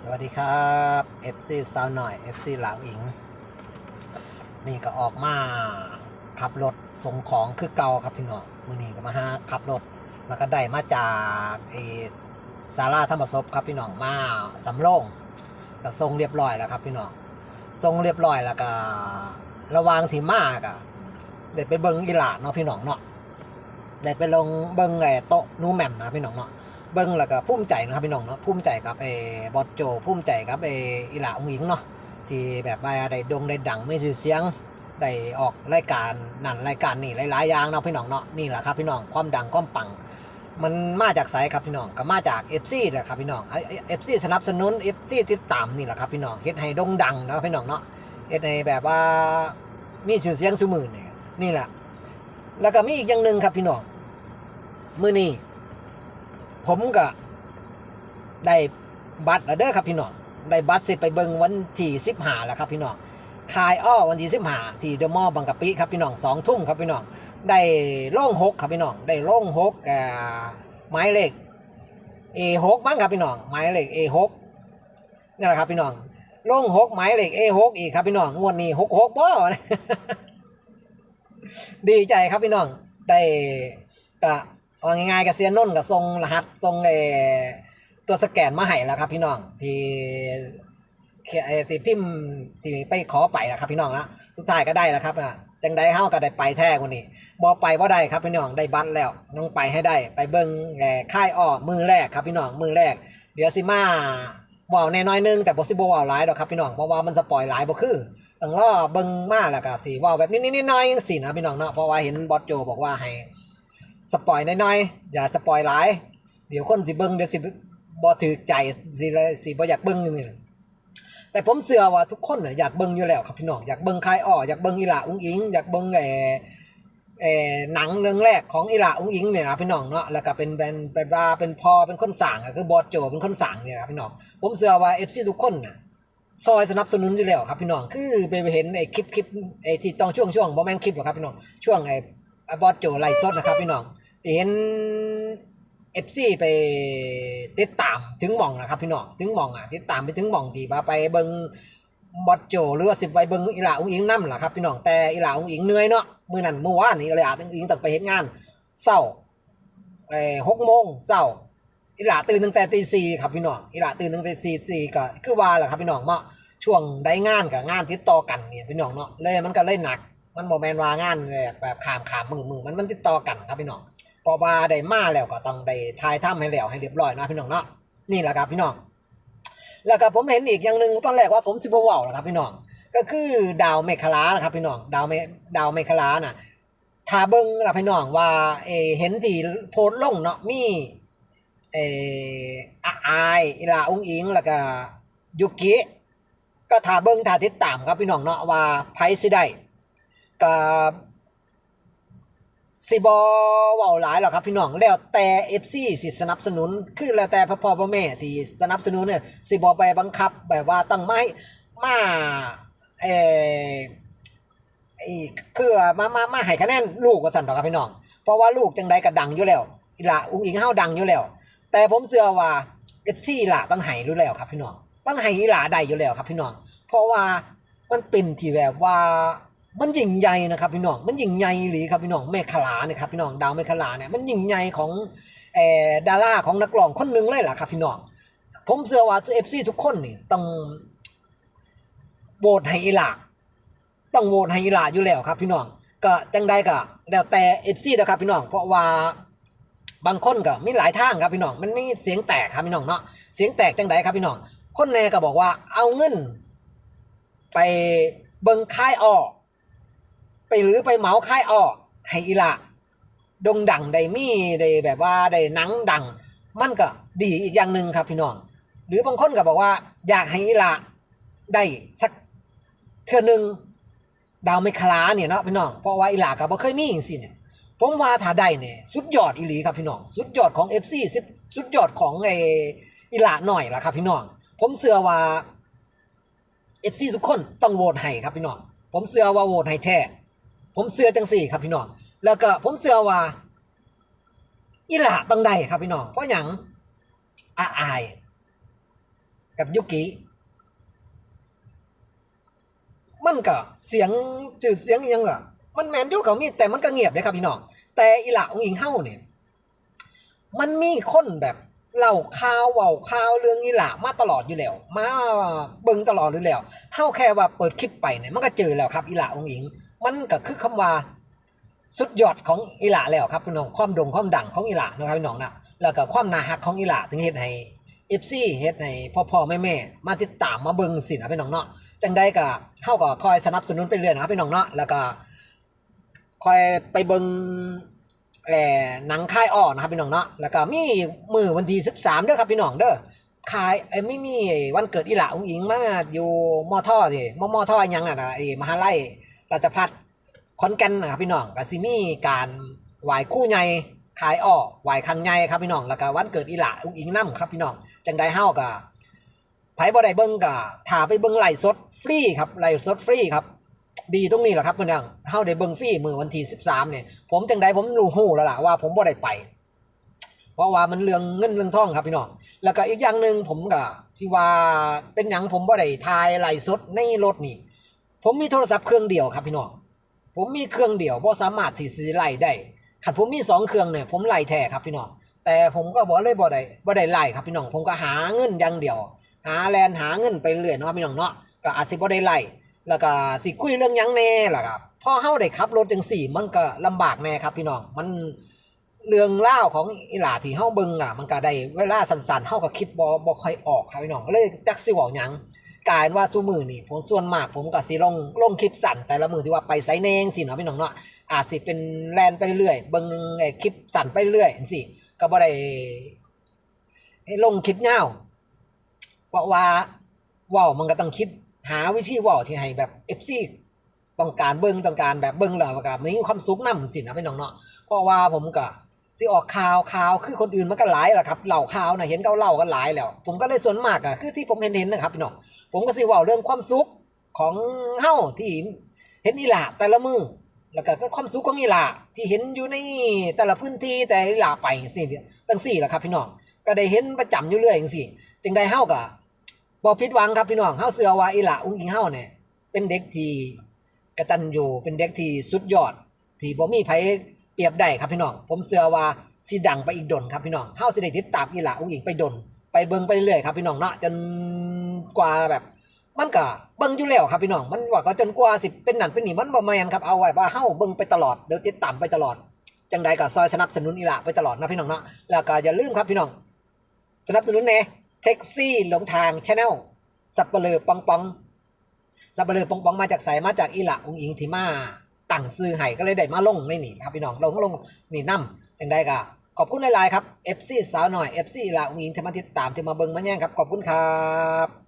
สวัสดีครับ FC สาวหน่อย FC หลาวอิง นี่ก็ออกมาขับรถส่งของคือเก่าครับพี่น้องมือนี้ก็มาหาขับรถ แล้วก็ได้มาจากไอ้ศาลาธรรมศพครับพี่น้องมาสำโรงก็ส่งเรียบร้อยแล้วครับพี่น้องส่งเรียบร้อยแล้วก็ระวางที่มากอะได้ไปเบิ้งอีหลาเนาะพี่น้องเนาะได้ไปลงเบิ้งไอ้โต๊ะนูแหมมนะพี่น้องเนาะ เบิ้งแล้วก็ภูมิใจนะครับพี่น้องเนาะภูมิใจกับเออบอสโจภูมิใจกับเออีหลาองหญิงเนาะที่แบบว่าได้ดงได้ดังไม่ชื่อเสียงได้ออกรายการนั่นรายการนี่หลายๆอย่างเนาะพี่น้องเนาะนี่แหละครับพี่น้องความดังความปัง มันมาจากไสครับพี่น้องก็มาจาก FC แหละครับพี่น้องเอฟซีสนับสนุน FC ติดตามนี่แหละครับพี่น้องเฮ็ดให้ดงดังเนาะพี่น้องเนาะเฮ็ดให้แบบว่ามีชื่อเสียงสมือนี่นี่แหละแล้วก็มีอีกอย่างหนึ่งครับพี่น้องมือนี้ ผมก็ได้บัตรแล้วเด้อครับพี่น้องได้บัตรเสร็จไปเบิงวันที่สิบห้าแล้วครับพี่น้องคายอ้อวันที่สิบห้าที่เดอะมอลล์บางกะปิครับพี่น้องสองทุ่มครับพี่น้องได้โล่งหกครับพี่น้องได้โล่งหกอ่าไม้เลข A หกมั้งครับพี่น้องไม้เลข A หกนี่แหละครับพี่น้องล่งหกไม้เลข A หกอีกครับพี่น้องงวดนี้หกหกบ่ดีใจครับพี่น้องได้ก็ เอาง่ายๆกับเซียนนนท์กับทรงรหัสทรงเอตัวสแกนมาให้แล้วครับ พี่น้องที่เขียนไอ้ที่พิมพ์ที่ไปขอไปแล้วครับ พี่น้องนะสุดท้ายก็ได้แล้วครับนะจังได้เฮาก็ได้ไปแท้กว่านี้บ่ไปบ่ได้ครับพี่น้องได้บัตรแล้วต้องไปให้ได้ ไปเบิ่งแง่ค่ายอ้อมือแรกครับพี่น้องมือแรก เดี๋ยวสิมาว้าแน่น้อยนึงแต่บ่สิบ่เว้าหลายดอกครับพี่น้องเพราะว่ามันสปอยหลายบ่คือต้องรอเบิ่งมากแล้วก็สิว้าแบบนิดๆหน่อยสี่นะพี่น้องเนาะเพราะว่าเห็นบอสโจบอกว่าให้ สปอยน้อยๆอย่าสปอยหลาย เดี๋ยวคนสิเบิ้งเดี๋ยวสิบ่ถือใจสิสิบ่อยากเบิ้งนี่แต่ผมเชื่อว่าทุกคนน่ะอยากเบิ้งอยู่แล้วครับพี่น้องอยากเบิ้งคายอ้ออยากเบิ้งอีหลาอุ้งอิงอยากเบิ้งไอ้เอ่อหนังเรื่องแรกของอีหลาอุ้งอิงเนี่ยนะพี่น้องเนาะแล้วก็เป็นเป็นเป็นว่าเป็นพอเป็นคนสั่งก็คือบอสโจเป็นคนสั่งเนี่ยครับพี่น้องผมเชื่อว่า FC ทุกคนน่ะซอยสนับสนุนอยู่แล้วครับพี่น้องคือไปเห็นไอ้คลิปคลิปไอ้ที่ต้องช่วงช่วงบอแมนคลิปหรอครับพี่น้องช่วงไอ้บอสโจไลฟ์สดนะครับพี่น้อง เห็นเอฟซีไปติดตามถึงหม่องนะครับพี่น้องถึงหม่องอะติดตามไปถึงหม่องที่ว่าไปเบิงบอสโจหรือว่าสิบไปเบิงอีหลาอุ้งอิงนั่ล่ะครับพี่น้องแต่อีหลาอุ้งอิงเหนื่อยเนาะมือนั้นเมื่อวานนี้เลยอะอุ้งอิงต้องไปเฮ็ดงานเศร้าไอ้หกโมงเศร้าอีหลาตื่นตั้งแต่ตีสี่ครับพี่น้องอีหลาตื่นตั้งแต่สี่สี่ก็คือว่าแหละครับพี่น้องเนาะช่วงได้งานกับงานติดต่อกันเนี่ยพี่น้องเนาะเลยมันก็เลยหนัก มันบ่แมนว่างานแบบแบบขามขามมือมือมันมันติดต่อกันครับพี่น้อง พอว่าได้มาแล้วก็ต้องได้ทายถ้ำให้แล้วให้เรียบร้อยนะพี่น้องเนาะนี่แหละครับพี่น้อง แล้วก็ผมเห็นอีกอย่างหนึ่งตอนแรกว่าผมสิบว่าวนะครับพี่น้อง ก็คือดาวเมฆลานะครับพี่น้องดาวเมดาวเมฆลาน่ะถ้าเบิ้งล่ะพี่น้องว่าเอเห็นที่โพสลงเนาะมีเอออาอลาอุงอิงแล้วก็ยุกิก็ถ้าเบิ่งถ้าติดตามครับพี่น้องเนาะว่าไผสิได้ก็ สิบอว้าหลายหรอกครับพี่น้องแล้วแต่ FC สิสนับสนุน คือแล้วแต่พ่อพ่อพ่อแม่สิสนับสนุนเนี่ยสิบอไปบังคับแบบว่าต้องไม่มาเออคือมามามาให้คะแนนลูกว่าสั่นดอกครับพี่น้อง เพราะว่าลูกจังใดก็ดังอยู่แล้วอีหละอุ้งอิงเฮาดังอยู่แล้ว แต่ผมเชื่อว่าเอฟซีละต้องให้รู้แล้วครับพี่น้องต้องให้อีหลาได้อยู่แล้วครับพี่น้อง เพราะว่ามันเป็นที่แบบว่า มันยิ่งใหญ่นะครับพี่น้องมันยิ่งใหญ่หรือครับพี่น้องเมฆลาเนี่ยครับพี่น้องดาวเมฆลาเนี่ยมันยิ่งใหญ่ของเอ่อดาราของนักร้องคนหนึ่งเลยล่ะครับพี่น้องผมเชื่อว่าตัวเอฟซีทุกคนนี่ต้องโหวตให้อีหลาต้องโหวตให้อีหลาอยู่แล้วครับพี่น้องก็จังใดก็แล้วแต่เอฟซีนะครับพี่น้องเพราะว่าบางคนก็มีหลายทางครับพี่น้องมันมีเสียงแตกครับพี่น้องเนาะเสียงแตกจังไดครับพี่น้องคนแน่ก็บอกว่าเอาเงินไปเบิงค่ายอ้อ ไปหรือไปเหมาค่ายอ้อให้อีละดงดังได้มีได้แบบว่าได้หนังดัง มันก็ดีอีกอย่างหนึ่งครับพี่น้อง หรือบางคนก็บอกว่า อยากให้อีละได้สักเทื่อหนึ่งดาวไม่คลาเนี่ยเนาะพี่น้องเพราะว่าอีหลาก็บ่เคยมีอย่างสิเนี่ยผมว่าถ้าได้เนี่ยสุดยอดอีหลีครับพี่น้อง สุดยอดของ FC สุดยอดของไออีหลาหน่อยละครับ พี่น้อง ผมเชื่อว่า FC ทุกคนต้องโหวตให้ครับพี่น้อง ผมเชื่อว่าโหวตให้แท้ ผมเชื่อจังสี่ครับพี่น้อง แล้วก็ผมเชื่อว่าอีหลาต้องได้ครับพี่น้องเพราะหยังอาอาย กับยุกิมันก็เสียงจืดเสียงยังอะมันแมนอยุเขามีแต่มันก็เงียบเลยครับพี่น้องแต่อีหละองอิงเฮ้าเนี่ยมันมีคนแบบเล่าข่าวเว้าข่าวเรื่องอีหละมาตลอดอยู่แล้ว มาเบิ่งตลอดอยู่แล้วเฮาแค่ว่าเปิดคลิปไปเนี่ยมันก็เจอแล้วครับอีหละองอิง มันก็คือคำว่าสุดยอดของอีหละแล้วครับพี่น้องความโด่งความดังของอีหละนะครับพี่น้องนะแล้วก็ความน่าฮักของอีหละถึงเฮ็ดให้ FC เฮ็ดให้พ่อๆแม่ๆมาติดตามมาเบิ่งสินะพี่น้องเนาะจังใดก็เฮาก็คอยสนับสนุนไปเรื่อยนะครับพี่น้องเนาะแล้วก็คอยไปเบิ่งแหล่หนังค่ายอ้อนะครับพี่น้องเนาะแล้วก็มีมือวันที่13เด้อครับพี่น้องเด้อคายไอ้ไม่มีวันเกิดอีหละองอิงมาอยู่มอท่อสิมอมอท่ออิหยังน่ะนะไอ้มหาลัย ราชภัฏขอนแก่นนะครับพี่น้องก็สิมี่การไหวคู่ใหญ่ขายออกไหวครั้งใหญ่ครับพี่น้องแล้วก็วันเกิดอีหละอุ้งอิงน้ำครับพี่น้องจังได้เฮาก็ไผบ่ได้เบิ่งก็ถ้าไปเบิ่งไหลสดฟรีครับไหลสดฟรีครับดีตรงนี้แหละครับพี่น้องเฮาได้เบิ่งฟรีมือวันที่13เนี่ยผมจังได้ผมรู้ฮู้แล้วล่ะว่า ผมบ่ได้ไป เพราะว่ามันเรื่องเงินเรื่องทองครับพี่น้องแล้วก็อีกอย่างหนึ่งผมก็ที่ว่าเป็นหยังผมบ่ได้ถ่ายไหลสดในรถนี่ ผมมีโทรศัพท์เครื่องเดียวครับพี่น้องผมมีเครื่องเดียวบ่สามารถสิซื้อไล่ได้ขัดผมมีสองเครื่องเนี่ยผมไล่แท้ครับพี่น้องแต่ผมก็บอกเลยบ่ได้บ่ได้ไล่ครับพี่น้องผมก็หาเงินอย่างเดียว หาแลนหาเงินไปเรื่อยเนาะพี่น้องเนาะก็อาจสิบ่ได้ไล่แล้วก็สิคุยเรื่องยังแน่ล่ะครับพอเฮาได้ขับรถจังสี่มันก็ลำบากแน่ครับพี่น้องมันเรื่องเล่าของอีหลาที่เฮาเบิ่งอะมันก็ได้เวลาสั้นๆเฮาก็คิดบ่บ่ค่อยออกครับพี่น้องก็เลยจักสิเว้าหยัง กลายว่าซูมือนี่ผมส่วนมากผมก็สิลงลงคลิปสั่นแต่ละมือที่ว่าไปไซเนงสิเนาะพี่น้องเนาะอาจสิเป็นแลนไปเรื่อยเบิ่งไอ้คลิปสั่นไปเรื่อยจังซี่ก็บ่ได้ลงคลิปยาเพราะว่าว้ามันก็ต้องคิดหาวิธีว้าที่ให้แบบ FC ต้องการเบิ่งต้องการแบบเบิ่งแล้วก็มีความสุขนำสินะพี่น้องเนาะเพราะว่าผมก็สิออกข่าวข่าวคือคนอื่นมันก็หลายแหละครับเหล่าข่าวนะเห็นเขาเล่ากันหลายแล้ว ผมก็เลยส่วนมากอะคือที่ผมเห็นเห็นนะครับพี่น้อง ผมก็สิว่าเรื่องความสุขของเฮาที่เห็นอีหลาแต่ละมือแล้วก็ความสุขของอีหลาที่เห็นอยู่ในแต่ละพื้นที่แต่อีหลาไปสิตั้งสี่แหละครับพี่น้องก็ได้เห็นประจำอยู่เรื่อยจังซี่จึงได้เฮาก็บ่ผิดหวังครับพี่น้องเฮาเชื่อว่าอีหลาอุ้งอิงเฮาเนี่ยเป็นเด็กที่กตัญญูเป็นเด็กที่สุดยอด ที่บ่มีไผเปรียบได้ครับพี่น้องผมเชื่อว่าสิดังไปอีกดนครับพี่น้องเฮาสิได้ติดตามอีหลาอุ้งอิงไปดน ไปเบิ่งไปเรื่อยครับพี่น้องเนาะจนกว่าแบบ มันก็เบิ่งอยู่แล้วครับพี่น้องมันว่าก็จนกว่าสิเป็นหนันเป็นหนีมันบ่แมนครับเอาไว้ว่าเฮาเบิ่งไปตลอดเดี๋ยวติดตามไปตลอดจังใดก็ซอยสนับสนุนอีหละไปตลอดนะพี่น้องเนาะแล้วก็อย่าลืมครับพี่น้อง สนับสนุนแหน่แท็กซี่หลงทางชาแนลสับเปลือปองปองสับเปลือปองปองมาจากไสมาจากอีหละองอิงที่มาตั้งซื้อให้ก็เลยได้มาลงในนี่ครับพี่น้องลงลงนี่นํจังใดก็ ขอบคุณหลาย ๆ ครับเอฟซีสาวหน่อยเอฟซีหละองอิงที่มาติดตามที่มาเบิ่งมาแย่งครับ ขอบคุณครับ